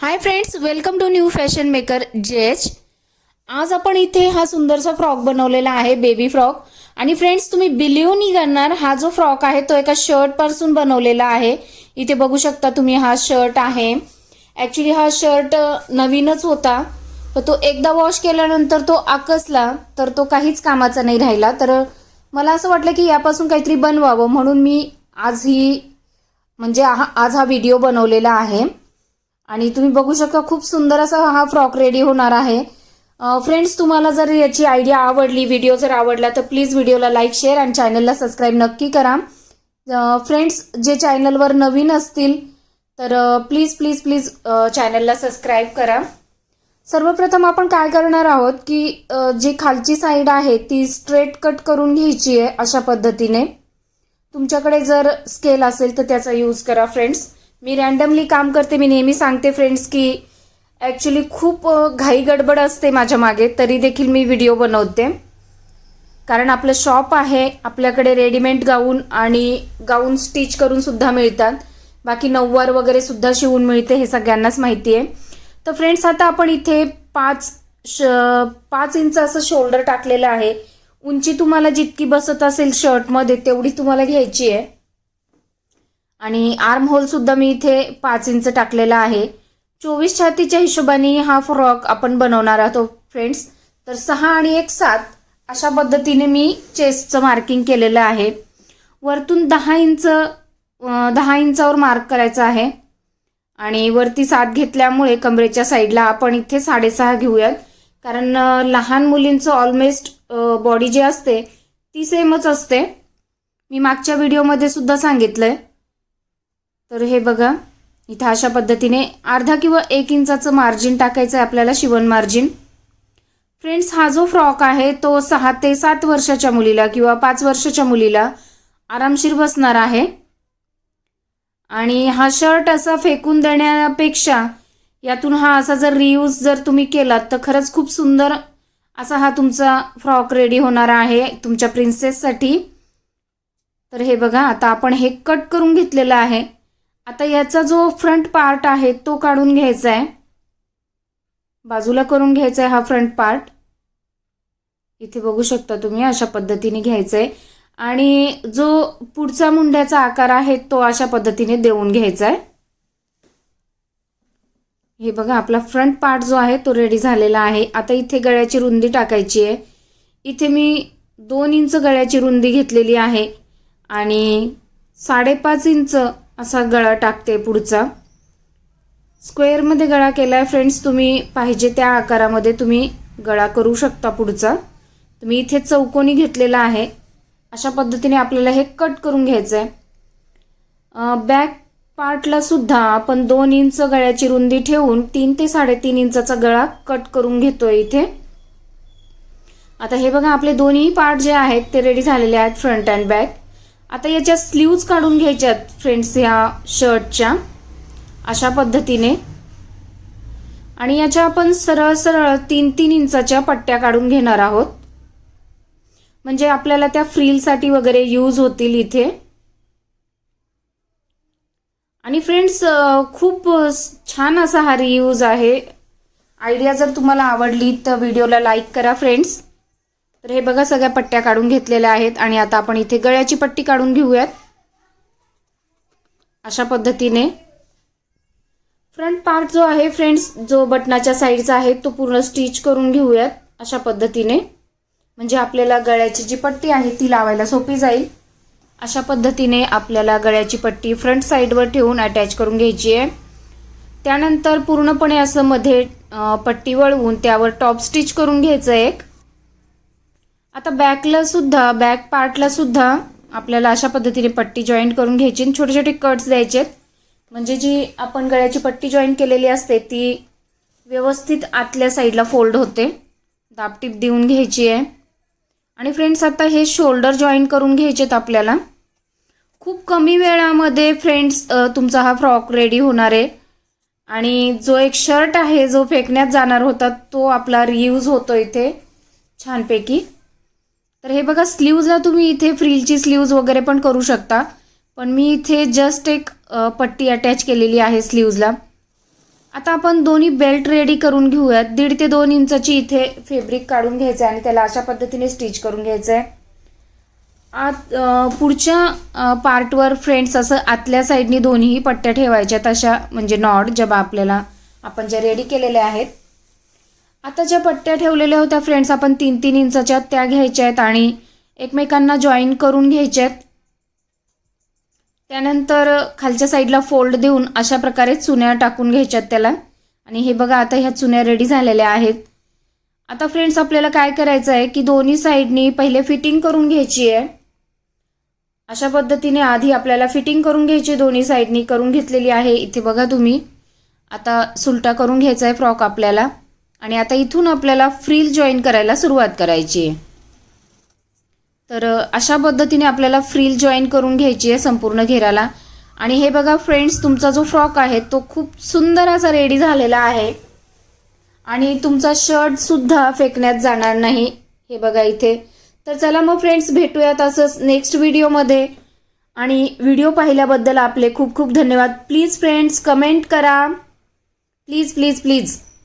Hi friends welcome to new fashion maker जेच आज आपण इथे हा सुंदरसा फ्रॉक बनवलेला आहे बेबी फ्रॉक. आणि फ्रेंड्स तुम्ही बिलिव्ह नाही करणार हा जो फ्रॉक आहे तो एका शर्टपासून बनवलेला आहे. इथे बघू शकता तुम्ही हा शर्ट आहे. ॲक्च्युली हा शर्ट नवीनच होता. पण तो एकदा वॉश केल्यानंतर तो आकसला तर तो काहीच कामाचा नाही राहिला. तर मला असं वाटलं की यापासून काहीतरी बनवावं. म्हणून मी आज ही म्हणजे आज हा व्हिडिओ बनवलेला आहे. आणि तुम्ही बघू शकता खूप सुंदर असा हा फ्रॉक रेडी होणार आहे. फ्रेंड्स तुम्हाला जर याची आयडिया आवडली व्हिडिओ जर आवडला तर प्लीज व्हिडिओला लाईक शेअर आणि चॅनलला सबस्क्राईब नक्की करा. फ्रेंड्स जे चॅनलवर नवीन असतील तर प्लीज प्लीज प्लीज चॅनलला सबस्क्राईब करा. सर्वप्रथम आपण काय करणार आहोत की जी खालची साईड आहे ती स्ट्रेट कट करून घ्यायची आहे अशा पद्धतीने. तुमच्याकडे जर स्केल असेल तर त्याचा यूज करा फ्रेंड्स मी रँडमली काम करते मी नेहमी सांगते फ्रेंड्स की ॲक्च्युली खूप घाई गडबड असते माझ्या मागे तरी देखील मी व्हिडिओ बनवते. कारण आपलं शॉप आहे आपल्याकडे रेडीमेड गाऊन आणि गाऊन स्टिच करून सुद्धा मिळतात. बाकी नऊवार वगैरे सुद्धा शिवून मिळते हे सगळ्यांनाच माहिती आहे. तर फ्रेंड्स आता आपण इथे पाच श पाच इंच असं शोल्डर टाकलेलं आहे. उंची तुम्हाला जितकी बसत असेल शर्टमध्ये तेवढी तुम्हाला घ्यायची आहे. आणि आर्म होलसुद्धा मी इथे पाच इंच टाकलेला आहे. चोवीस छातीच्या हिशोबाने हा फ्रॉक आपण बनवणार आहोत फ्रेंड्स तर सहा आणि एक सात अशा पद्धतीने मी चेस्टचं मार्किंग केलेलं आहे. वरतून दहा इंच दहा इंचावर मार्क करायचं आहे. आणि वरती सात घेतल्यामुळे कमरेच्या साईडला आपण इथे साडेसहा घेऊयात. कारण लहान मुलींचं ऑलमोस्ट बॉडी जी असते ती सेमच असते. मी मागच्या व्हिडिओमध्ये सुद्धा सांगितलं आहे तर हे बघा इथं अशा पद्धतीने अर्धा किंवा एक इंचाचं मार्जिन टाकायचं आहे आपल्याला शिवण मार्जिन फ्रेंड्स हा जो फ्रॉक आहे तो सहा ते सात वर्षाच्या मुलीला किंवा पाच वर्षाच्या मुलीला आरामशीर बसणार आहे. आणि हा शर्ट असा फेकून देण्यापेक्षा यातून हा असा जर रियूज जर तुम्ही केलात तर खरंच खूप सुंदर असा हा तुमचा फ्रॉक रेडी होणार आहे तुमच्या प्रिन्सेससाठी तर हे बघा आता आपण हे कट करून घेतलेलं आहे. आता याचा जो फ्रंट पार्ट आहे तो काढून घ्यायचा आहे बाजूला करून घ्यायचा आहे हा फ्रंट पार्ट इथे बघू शकता तुम्ही अशा पद्धतीने घ्यायचा आहे आणि जो पुढचा मुंड्याचा आकार आहे तो अशा पद्धतीने देऊन घ्यायचा आहे हे बघा आपला फ्रंट पार्ट जो आहे तो रेडी झालेला आहे. आता इथे गळ्याची रुंदी टाकायची आहे इथे मी दोन इंच गळ्याची रुंदी घेतलेली आहे. आणि साडेपाच इंच असा गळा टाकते पुढचा. स्क्वेअरमध्ये गळा केला आहे फ्रेंड्स तुम्ही पाहिजे त्या आकारामध्ये तुम्ही गळा करू शकता पुढचा. तुम्ही इथे चौकोनी घेतलेला आहे. अशा पद्धतीने आपल्याला हे कट करून घ्यायचं आहे बॅक पार्टला सुद्धा आपण दोन इंच गळ्याची रुंदी ठेवून तीन ते साडेतीन इंचाचा गळा कट करून घेतोय इथे. आता हे बघा आपले दोन्ही पार्ट जे आहेत ते रेडी झालेले आहेत फ्रंट अँड बॅक आता याच्या स्लीव्ज काढून घ्यायच्यात फ्रेंड्स ह्या शर्टच्या अशा पद्धतीने. आणि याच्या आपण सरळ सरळ तीन तीन इंचाच्या पट्ट्या काढून घेणार आहोत. म्हणजे आपल्याला त्या फ्रीलसाठी वगैरे यूज होतील इथे. आणि फ्रेंड्स खूप छान असा हा रियूज आहे. आयडिया जर तुम्हाला आवडली तर व्हिडिओला लाईक करा फ्रेंड्स तर हे बघा सगळ्या पट्ट्या काढून घेतलेल्या आहेत आणि आता आपण इथे गळ्याची पट्टी काढून घेऊयात. अशा पद्धतीने. फ्रंट पार्ट जो आहे फ्रेंड्स जो बटनाच्या साईडचा आहे तो पूर्ण स्टिच करून घेऊयात अशा पद्धतीने. म्हणजे आपल्याला गळ्याची जी पट्टी आहे ती लावायला सोपी जाईल. अशा पद्धतीने आपल्याला गळ्याची पट्टी फ्रंट साईडवर ठेवून अटॅच करून घ्यायची आहे. त्यानंतर पूर्णपणे असं मध्ये पट्टी वळवून त्यावर टॉप स्टिच करून घ्यायचं एक. आता बॅकला सुद्धा बॅक पार्टला सुद्धा आपल्याला अशा पद्धतीने पट्टी जॉईंट करून घ्यायची छोटे छोटे कट्स द्यायचे. म्हणजे जी आपण गळ्याची पट्टी जॉईंट केलेली असते ती व्यवस्थित आतल्या साईडला फोल्ड होते. दाबटीप देऊन घ्यायची आहे. आणि फ्रेंड्स आता हे शोल्डर जॉईन करून घ्यायचेत आपल्याला. खूप कमी वेळामध्ये फ्रेंड्स तुमचा हा फ्रॉक रेडी होणार आहे. आणि जो एक शर्ट आहे जो फेकण्यात जाणार होता तो आपला रियूज होतो इथे छानपैकी. तर हे बघा स्लीव्जला तुम्ही इथे फ्रीलची स्लीव्ज वगैरे पण करू शकता. पण मी इथे जस्ट एक पट्टी अटॅच केलेली आहे स्लीव्जला आता आपण दोन्ही बेल्ट रेडी करून घेऊयात. दीड ते दोन इंचाची इथे फेब्रिक काढून घ्यायचं आहे आणि त्याला अशा पद्धतीने स्टिच करून घ्यायचं आहे आत पुढच्या पार्टवर फ्रेंड्स असं आतल्या साईडनी दोन्ही पट्ट्या ठेवायच्यात अशा म्हणजे नॉड ज्या आपल्याला आपण ज्या रेडी केलेल्या आहेत. आता ज्या पट्ट्या ठेवलेल्या होत्या फ्रेंड्स आपण तीन तीन इंचाच्या त्या घ्यायच्या आहेत आणि एकमेकांना जॉईन करून घ्यायच्या आहेत. त्यानंतर खालच्या साईडला फोल्ड देऊन अशा प्रकारे चुन्या टाकून घ्यायच्यात त्याला. आणि हे बघा आता ह्या चुन्या रेडी झालेल्या आहेत. आता फ्रेंड्स आपल्याला काय करायचं आहे की दोन्ही साईडनी पहिले फिटिंग करून घ्यायची आहे. अशा पद्धतीने आधी आपल्याला फिटिंग करून घ्यायची दोन्ही साईडनी करून घेतलेली आहे. इथे बघा तुम्ही. आता सुलटा करून घ्यायचा आहे फ्रॉक आपल्याला. आणि आता इथून आपल्याला फ्रील जॉईन करायला सुरुवात करायची आहे. तर अशा पद्धतीने आपल्याला फ्रील जॉईन करून घ्यायची आहे संपूर्ण घेराला. आणि हे बघा फ्रेंड्स तुमचा जो फ्रॉक आहे तो खूप सुंदर असा रेडी झालेला आहे. आणि तुमचा शर्ट सुद्धा फेकण्यात जाणार नाही. हे बघा इथे. तर चला मग फ्रेंड्स भेटूयात असंच नेक्स्ट व्हिडिओमध्ये. आणि व्हिडिओ पाहिल्याबद्दल आपले खूप खूप धन्यवाद. प्लीज फ्रेंड्स कमेंट करा. Please please please.